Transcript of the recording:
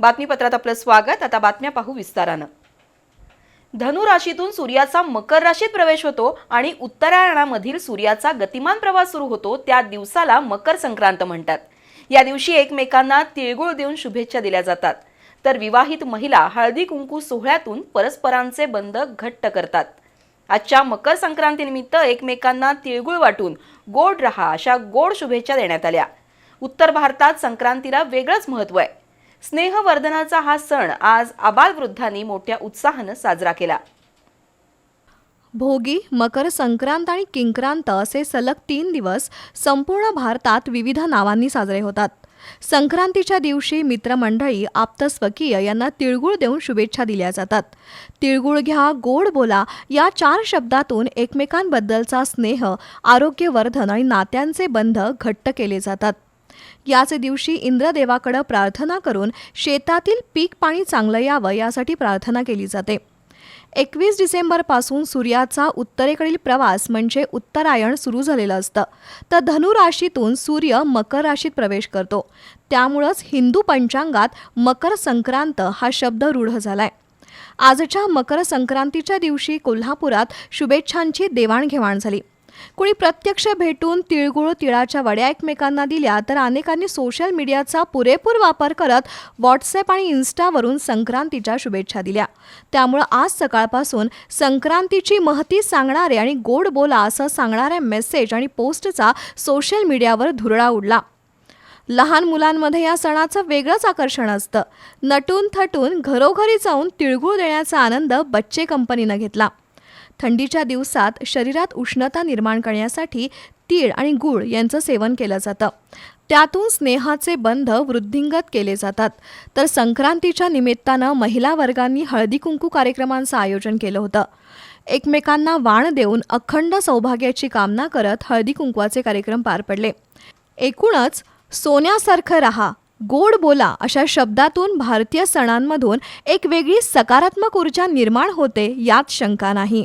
बातमीपत्रात आपलं स्वागत. आता बातम्या पाहू विस्तारानं. धनु राशीतून सूर्याचा मकर राशीत प्रवेश होतो आणि उत्तरायणामधील सूर्याचा गतिमान प्रवास सुरू होतो. त्या दिवसाला मकर संक्रांत म्हणतात. या दिवशी एकमेकांना तिळगुळ देऊन शुभेच्छा दिल्या जातात. तर विवाहित महिला हळदी कुंकू सोहळ्यातून परस्परांचे बंध घट्ट करतात. आजच्या मकर संक्रांतीनिमित्त एकमेकांना तिळगुळ वाटून गोड रहा अशा गोड शुभेच्छा देण्यात आल्या. उत्तर भारतात संक्रांतीला वेगळंच महत्त्व आहे. स्नेहवर्धनाचा हा सण आज आबालवृद्धांनी मोठ्या उत्साहानं साजरा केला. भोगी मकर संक्रांत आणि किंक्रांत असे सलग तीन दिवस संपूर्ण भारतात विविध नावांनी साजरे होतात. संक्रांतीच्या दिवशी मित्रमंडळी आप्तस्वकीय यांना तिळगुळ देऊन शुभेच्छा दिल्या जातात. तिळगुळ घ्या गोड बोला या चार शब्दातून एकमेकांबद्दलचा स्नेह आरोग्यवर्धन आणि नात्यांचे बंध घट्ट केले जातात. याच दिवशी इंद्रदेवाकडे प्रार्थना करून शेतातील पीक पाणी चांगलं यावं यासाठी प्रार्थना केली जाते. एकवीस डिसेंबरपासून सूर्याचा उत्तरेकडील प्रवास म्हणजे उत्तरायण सुरू झालेलं असतं. तर धनु राशीतून सूर्य मकर राशीत प्रवेश करतो. त्यामुळंच हिंदू पंचांगात मकर संक्रांत हा शब्द रूढ झालाय. आजच्या मकर संक्रांतीच्या दिवशी कोल्हापुरात शुभेच्छांची देवाणघेवाण झाली. कुणी प्रत्यक्ष भेटून तिळगुळ तिळाच्या वड्या एकमेकांना दिल्या तर अनेकांनी सोशल मीडियाचा पुरेपूर वापर करत व्हॉट्सअप आणि इन्स्टावरून संक्रांतीच्या शुभेच्छा दिल्या. त्यामुळं आज सकाळपासून संक्रांतीची महती सांगणारे आणि गोड बोला असं सांगणाऱ्या मेसेज आणि पोस्टचा सोशल मीडियावर धुरळा उडला. लहान मुलांमध्ये या सणाचं वेगळंच आकर्षण असतं. नटून थटून घरोघरी जाऊन तिळगुळ देण्याचा आनंद बच्चे कंपनीनं घेतला. थंडीच्या दिवसात शरीरात उष्णता निर्माण करण्यासाठी तीळ आणि गूळ यांचं सेवन केलं जातं. त्यातून स्नेहाचे बंध वृद्धिंगत केले जातात. तर संक्रांतीच्या निमित्तानं महिला वर्गांनी हळदी कुंकू कार्यक्रमांचं आयोजन केलं होतं. एकमेकांना वाण देऊन अखंड सौभाग्याची कामना करत हळदी कुंकवाचे कार्यक्रम पार पडले. एकूणच सोन्यासारखं रहा गोड बोला अशा शब्दातून भारतीय सणांमधून एक वेगळी सकारात्मक ऊर्जा निर्माण होते यात शंका नाही.